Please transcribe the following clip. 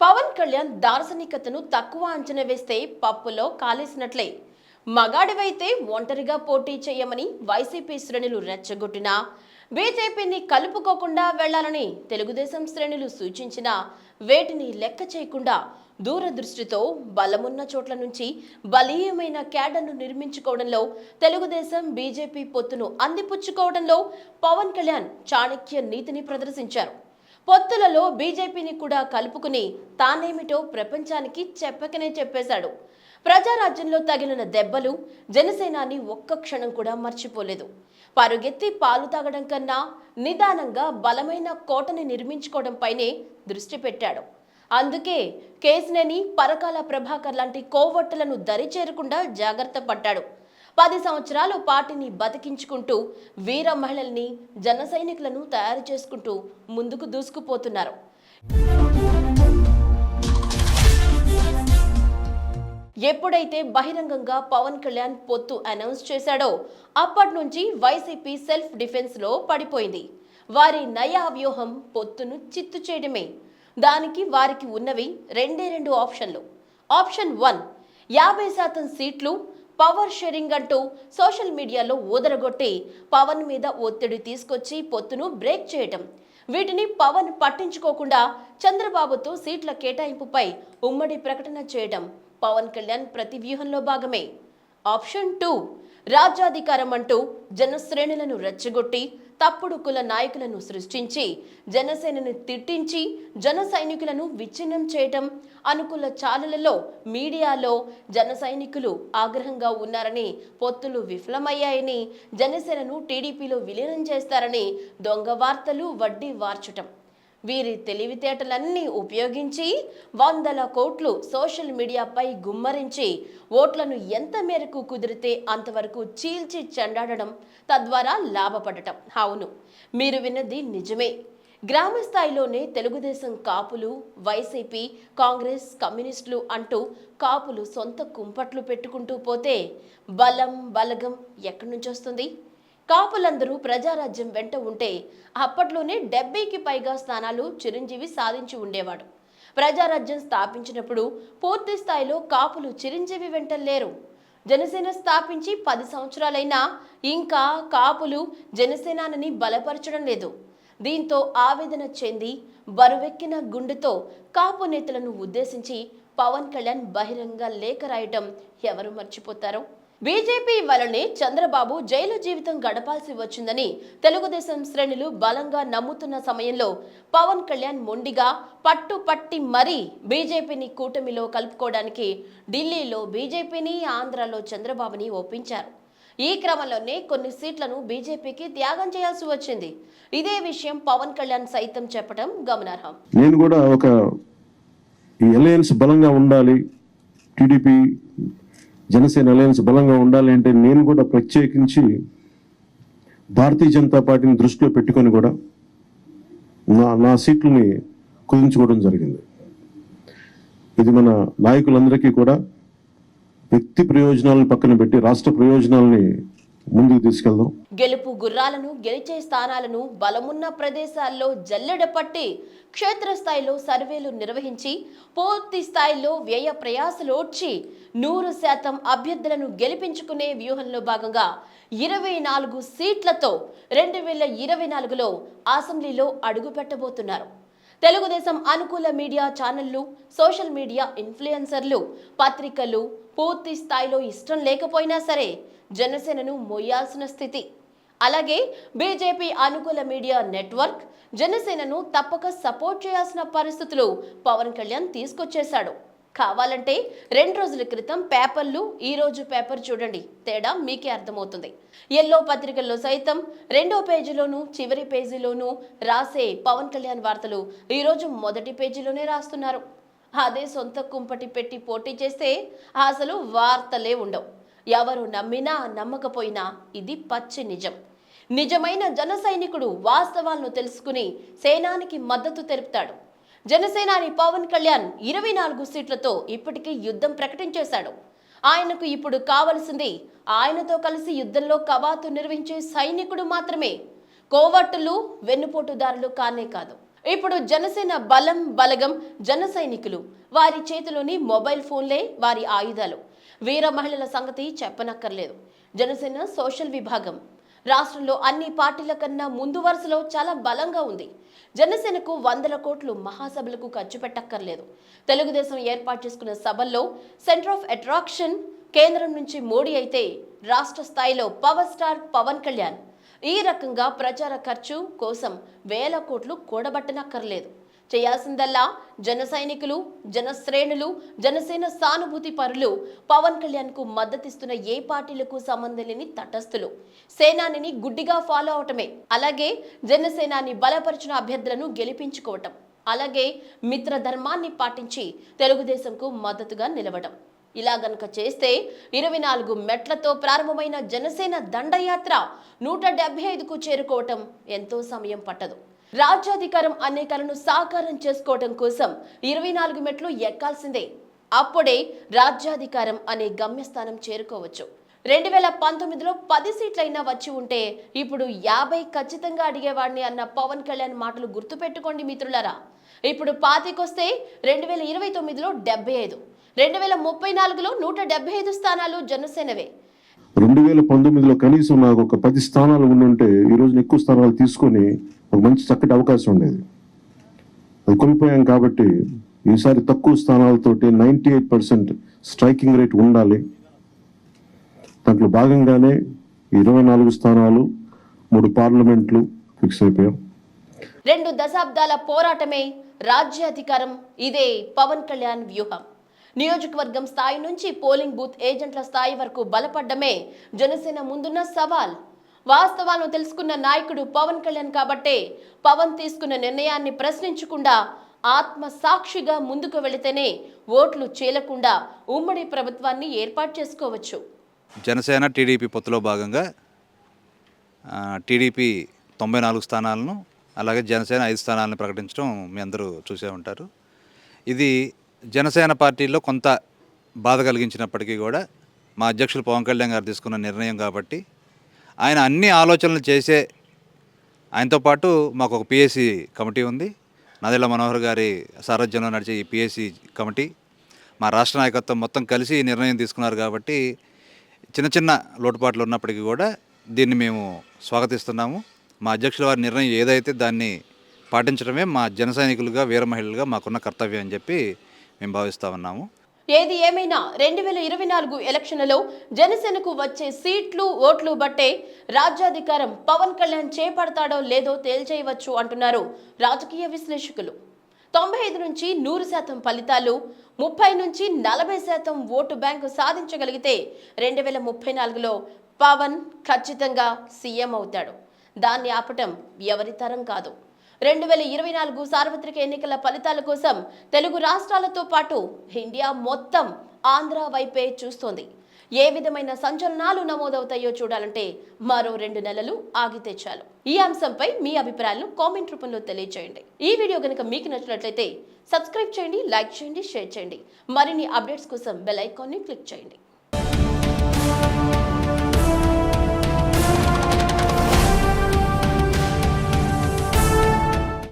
పవన్ కళ్యాణ్ దార్శనికతను తక్కువ అంచనా వేస్తే పప్పులో కాలేసినట్లే. మగాడివైతే ఒంటరిగా పోటీ చేయమని వైసీపీ శ్రేణులు రెచ్చగొట్టినా బీజేపీని కలుపుకోకుండా వెళ్ళాలని తెలుగుదేశం శ్రేణులు సూచించినా వేటిని లెక్క చేయకుండా దూరదృష్టితో బలమున్న చోట్ల నుంచి బలీయమైన క్యాడర్ను నిర్మించుకోవడంలో తెలుగుదేశం బీజేపీ పొత్తును అందిపుచ్చుకోవడంలో పవన్ కళ్యాణ్ చాణక్య నీతిని ప్రదర్శించారు. పొత్తులలో బీజేపీని కూడా కలుపుకుని తానేమిటో ప్రపంచానికి చెప్పకనే చెప్పేశాడు. ప్రజారాజ్యంలో తగిలిన దెబ్బలు జనసేనాని ఒక్క క్షణం కూడా మర్చిపోలేదు. పరుగెత్తి పాలు తాగడం కన్నా నిదానంగా బలమైన కోటని నిర్మించుకోవడంపైనే దృష్టి పెట్టాడు. అందుకే కేసినేని పరకాల ప్రభాకర్ లాంటి కోవట్టులను దరి చేరకుండా జాగ్రత్త పడ్డాడు. పది సంవత్సరాలు పార్టీని బతికించుకుంటూ వీర మహిళల్ని జన సైనికులను తయారు చేసుకుంటూ ముందుకు దూసుకుపోతున్నారు. ఎప్పుడైతే బహిరంగంగా పవన్ కళ్యాణ్ పొత్తు అనౌన్స్ చేశాడో అప్పటి నుంచి వైసీపీ సెల్ఫ్ డిఫెన్స్లో పడిపోయింది. వారి నయా వ్యూహం పొత్తును చిత్తు చేయడమే. దానికి వారికి ఉన్నవి రెండే రెండు ఆప్షన్లు. ఆప్షన్ వన్ యాభై శాతం సీట్లు పవర్ షేరింగ్ అంటూ సోషల్ మీడియాలో ఊదరగొట్టి పవన్ మీద ఒత్తిడి తీసుకొచ్చి పొత్తును బ్రేక్ చేయటం. వీటిని పవన్ పట్టించుకోకుండా చంద్రబాబుతో సీట్ల కేటాయింపుపై ఉమ్మడి ప్రకటన చేయడం పవన్ కళ్యాణ్ ప్రతి వ్యూహంలో భాగమే. ఆప్షన్ టూ రాజ్యాధికారం అంటూ జనశ్రేణులను రెచ్చగొట్టి తప్పుడు కుల నాయకులను సృష్టించి జనసేనను తిట్టించి జన సైనికులను విచ్ఛిన్నం చేయటం అనుకూల ఛానళ్ళలో మీడియాలో జన సైనికులు ఆగ్రహంగా ఉన్నారని పొత్తులు విఫలమయ్యాయని జనసేనను టీడీపీలో విలీనం చేస్తారని దొంగ వార్తలు వడ్డీ వార్చటం. వీరి తెలివితేటలన్నీ ఉపయోగించి వందల కోట్లు సోషల్ మీడియాపై గుమ్మరించి ఓట్లను ఎంత మేరకు కుదిరితే అంతవరకు చీల్చి చెండాడడం తద్వారా లాభపడటం. అవును మీరు విన్నది నిజమే. గ్రామ స్థాయిలోనే తెలుగుదేశం కాపులు వైసీపీ కాంగ్రెస్ కమ్యూనిస్టులు అంటూ కాపులు సొంత కుంపట్లు పెట్టుకుంటూ పోతే బలం బలగం ఎక్కడి నుంచి వస్తుంది? కాపులందరూ ప్రజారాజ్యం వెంట ఉంటే అప్పట్లోనే డెబ్బైకి పైగా స్థానాలు చిరంజీవి సాధించి ఉండేవాడు. ప్రజారాజ్యం స్థాపించినప్పుడు పూర్తి స్థాయిలో కాపులు చిరంజీవి వెంట లేరు. జనసేన స్థాపించి పది సంవత్సరాలైనా ఇంకా కాపులు జనసేనాని బలపరచడం లేదు. దీంతో ఆవేదన చెంది బరువెక్కిన గుండెతో కాపు నేతలను ఉద్దేశించి పవన్ కళ్యాణ్ బహిరంగ లేఖ రాయటం ఎవరు మర్చిపోతారో? బీజేపీ వలనే చంద్రబాబు జైలు జీవితం గడపాల్సి వచ్చిందని తెలుగుదేశం శ్రేణులు బలంగా నమ్ముతున్న సమయంలో పవన్ కళ్యాణ్ మొండిగా పట్టు పట్టి మరీ బీజేపీని కూటమిలో కలుపుకోవడానికి ఢిల్లీలో బీజేపీని ఆంధ్రాలో చంద్రబాబుని ఒప్పించారు. ఈ క్రమంలోనే కొన్ని సీట్లను బీజేపీకి త్యాగం చేయాల్సి వచ్చింది. ఇదే విషయం పవన్ కళ్యాణ్ సైతం చెప్పడం గమనార్హం. నేను కూడా ఒక ఈ అలయన్స్ బలంగా ఉండాలి టీడీపీ జనసేన అలయన్స్ బలంగా ఉండాలి అంటే నేను కూడా ప్రత్యేకించి భారతీయ జనతా పార్టీని దృష్టిలో పెట్టుకొని కూడా నా నా సీట్లని కుదించుకోవడం జరిగింది. ఇది మన నాయకులందరికీ కూడా వ్యక్తి ప్రయోజనాలను పక్కన పెట్టి రాష్ట్ర ప్రయోజనాలని ముందుకు తీసుకెళ్దాం. గెలుపు గుర్రాలను గెలిచే స్థానాలను బలమున్న ప్రదేశాల్లో జల్లెడ పట్టి క్షేత్రస్థాయిలో సర్వేలు నిర్వహించి పూర్తి స్థాయిలో వ్యయ ప్రయాసలోడ్చి నూరు శాతం అభ్యర్థులను గెలిపించుకునే వ్యూహంలో భాగంగా ఇరవై నాలుగు సీట్లతో రెండు వేల ఇరవై నాలుగులో అసెంబ్లీలో అడుగుపెట్టబోతున్నారు. తెలుగుదేశం అనుకూల మీడియా ఛానళ్ళు సోషల్ మీడియా ఇన్ఫ్లుయెన్సర్లు పత్రికలు పూర్తి స్థాయిలో ఇష్టం లేకపోయినా సరే జనసేనను మొయ్యాల్సిన స్థితి. అలాగే బీజేపీ అనుకూల మీడియా నెట్వర్క్ జనసేనను తప్పక సపోర్ట్ చేయాల్సిన పరిస్థితులు పవన్ కళ్యాణ్ తీసుకొచ్చేశాడు. కావాలంటే రెండు రోజుల క్రితం పేపర్లు ఈరోజు పేపర్ చూడండి తేడా మీకే అర్థమవుతుంది. ఎల్లో పత్రికల్లో సైతం రెండో పేజీలోనూ చివరి పేజీలోనూ రాసే పవన్ కళ్యాణ్ వార్తలు ఈరోజు మొదటి పేజీలోనే రాస్తున్నారు. అదే సొంత కుంపటి పెట్టి పోటీ చేస్తే అసలు వార్తలే ఉండవు. ఎవరు నమ్మినా నమ్మకపోయినా ఇది పచ్చి నిజం. నిజమైన జన సైనికుడు వాస్తవాలను తెలుసుకుని సేనానికి మద్దతు తెలుపుతాడు. జనసేనాని పవన్ కళ్యాణ్ ఇరవై నాలుగు సీట్లతో ఇప్పటికే యుద్ధం ప్రకటించేశాడు. ఆయనకు ఇప్పుడు కావలసింది ఆయనతో కలిసి యుద్ధంలో కవాతు నిర్వహించే సైనికుడు మాత్రమే. కోవట్టులు వెన్నుపోటుదారులు కానే కాదు. ఇప్పుడు జనసేన బలం బలగం జన సైనికులు. వారి చేతిలోని మొబైల్ ఫోన్లే వారి ఆయుధాలు. వీర మహిళల సంగతి చెప్పనక్కర్లేదు. జనసేన సోషల్ విభాగం. రాష్ట్రంలో అన్ని పార్టీల కన్నా ముందు వరుసలో చాలా బలంగా ఉంది. జనసేనకు వందల కోట్లు మహాసభలకు ఖర్చు పెట్టక్కర్లేదు. తెలుగుదేశం ఏర్పాటు చేసుకున్న సభల్లో సెంటర్ ఆఫ్ అట్రాక్షన్ కేంద్రం నుంచి మోడీ అయితే రాష్ట్ర స్థాయిలో పవర్ స్టార్ పవన్ కళ్యాణ్. ఈ రకంగా ప్రచార ఖర్చు కోసం వేల కోట్లు కూడబట్టనక్కర్లేదు. చేయాల్సిందల్లా జన సైనికులు జనశ్రేణులు జనసేన సానుభూతి పరులు పవన్ కళ్యాణ్కు మద్దతిస్తున్న ఏ పార్టీలకు సంబంధం లేని తటస్థులు. సేనానిని గుడ్డిగా ఫాలో అవటమే. అలాగే జనసేనాని బలపరిచిన అభ్యర్థులను గెలిపించుకోవటం. అలాగే మిత్ర ధర్మాన్ని పాటించి తెలుగుదేశంకు మద్దతుగా నిలవడం ఇలా గనక చేస్తే ఇరవై నాలుగు మెట్లతో ప్రారంభమైన జనసేన దండయాత్ర నూట డెబ్బై ఐదుకు చేరుకోవటం ఎంతో సమయం పట్టదు. రాజ్యాధికారం అనే కలను సాకారం చేసుకోవటం కోసం ఇరవై నాలుగు మెట్లు ఎక్కాల్సిందే. అప్పుడే రాజ్యాధికారం అనే గమ్యస్థానం చేరుకోవచ్చు. రెండు వేల పంతొమ్మిదిలో పది సీట్లైనా వచ్చి ఉంటే ఇప్పుడు యాభై ఖచ్చితంగా అడిగేవాడిని అన్న పవన్ కళ్యాణ్ మాటలు గుర్తుపెట్టుకోండి మిత్రులరా. ఇప్పుడు పాతికొస్తే రెండు వేల ఇరవై తొమ్మిదిలో డెబ్బై ఐదు రెండు వేల ముప్పై నాలుగులో నూట డెబ్బై ఐదు స్థానాలు జనసేనవే. రెండు వేల పంతొమ్మిదిలో కనీసం నాకు ఒక పది స్థానాలు ఉండుంటే ఈ రోజు ఎక్కువ స్థానాలు తీసుకొని ఒక మంచి చక్కటి అవకాశం ఉండేది. అది కోల్పోయాం కాబట్టి ఈసారి తక్కువ స్థానాలతోటి ninety eight percent striking rate ఉండాలి. దాంట్లో భాగంగానే ఇరవై నాలుగు స్థానాలు మూడు పార్లమెంట్లు ఫిక్స్ అయిపోయాం. రెండు దశాబ్దాల పోరాటమే రాజ్యాధికారం ఇదే పవన్ కళ్యాణ్ వ్యూహం. నియోజకవర్గం స్థాయి నుంచి పోలింగ్ బూత్ ఏజెంట్ల స్థాయి వరకు బలపడ్డమే జనసేన ముందున్న సవాల్. వాస్తవాలను తెలుసుకున్న నాయకుడు పవన్ కళ్యాణ్ కాబట్టే పవన్ తీసుకున్న నిర్ణయాన్ని ప్రశ్నించకుండా ఆత్మ సాక్షిగా ముందుకు వెళితేనే ఓట్లు చీలకుండా ఉమ్మడి ప్రభుత్వాన్ని ఏర్పాటు చేసుకోవచ్చు. జనసేన టీడీపీ పొత్తులో భాగంగా టీడీపీ తొంభై నాలుగు స్థానాలను అలాగే జనసేన ఐదు స్థానాలను ప్రకటించడం మీ అందరూ చూసే ఉంటారు. ఇది జనసేన పార్టీలో కొంత బాధ కలిగించినప్పటికీ కూడా మా అధ్యక్షులు పవన్ కళ్యాణ్ గారు తీసుకున్న నిర్ణయం కాబట్టి ఆయన అన్ని ఆలోచనలు చేసే ఆయనతో పాటు మాకు ఒక పిఎస్సి కమిటీ ఉంది. నదిల మనోహర్ గారి సారథ్యంలో నడిచే ఈ పిఎస్సి కమిటీ మా రాష్ట్ర నాయకత్వం మొత్తం కలిసి నిర్ణయం తీసుకున్నారు కాబట్టి చిన్న చిన్న లోటుపాట్లు ఉన్నప్పటికీ కూడా దీన్ని మేము స్వాగతిస్తున్నాము. మా అధ్యక్షుల వారి నిర్ణయం ఏదైతే దాన్ని పాటించడమే మా జన సైనికులుగా వీర మహిళలుగా మాకున్న కర్తవ్యం అని చెప్పి మేము భావిస్తూ ఉన్నాము. ఏది ఏమైనా రెండు వేల ఇరవై నాలుగు ఎలక్షన్లలో జనసేనకు వచ్చే సీట్లు ఓట్లు బట్టే రాజ్యాధికారం పవన్ కళ్యాణ్ చేపడతాడో లేదో తేల్చేయవచ్చు అంటున్నారు రాజకీయ విశ్లేషకులు. తొంభై ఐదు నుంచి నూరు శాతం ఫలితాలు ముప్పై నుంచి నలభై శాతం ఓటు బ్యాంకు సాధించగలిగితే రెండు వేల ముప్పై నాలుగులో పవన్ ఖచ్చితంగా సీఎం అవుతాడు. దాన్ని ఆపటం ఎవరి తరం కాదు. రెండు వేల ఇరవై నాలుగు సార్వత్రిక ఎన్నికల ఫలితాల కోసం తెలుగు రాష్ట్రాలతో పాటు ఇండియా మొత్తం ఆంధ్ర వైపే చూస్తోంది. ఏ విధమైన సంచలనాలు నమోదవుతాయో చూడాలంటే మరో రెండు నెలలు ఆగితే చాలు ఈ అంశంపై మీ అభిప్రాయాలను కామెంట్ రూపంలో తెలియజేయండి ఈ వీడియో కనుక మీకు నచ్చినట్లయితే సబ్స్క్రైబ్ చేయండి లైక్ చేయండి షేర్ చేయండి. మరిన్ని అప్డేట్స్ కోసం బెల్ ఐకాన్ని క్లిక్ చేయండి.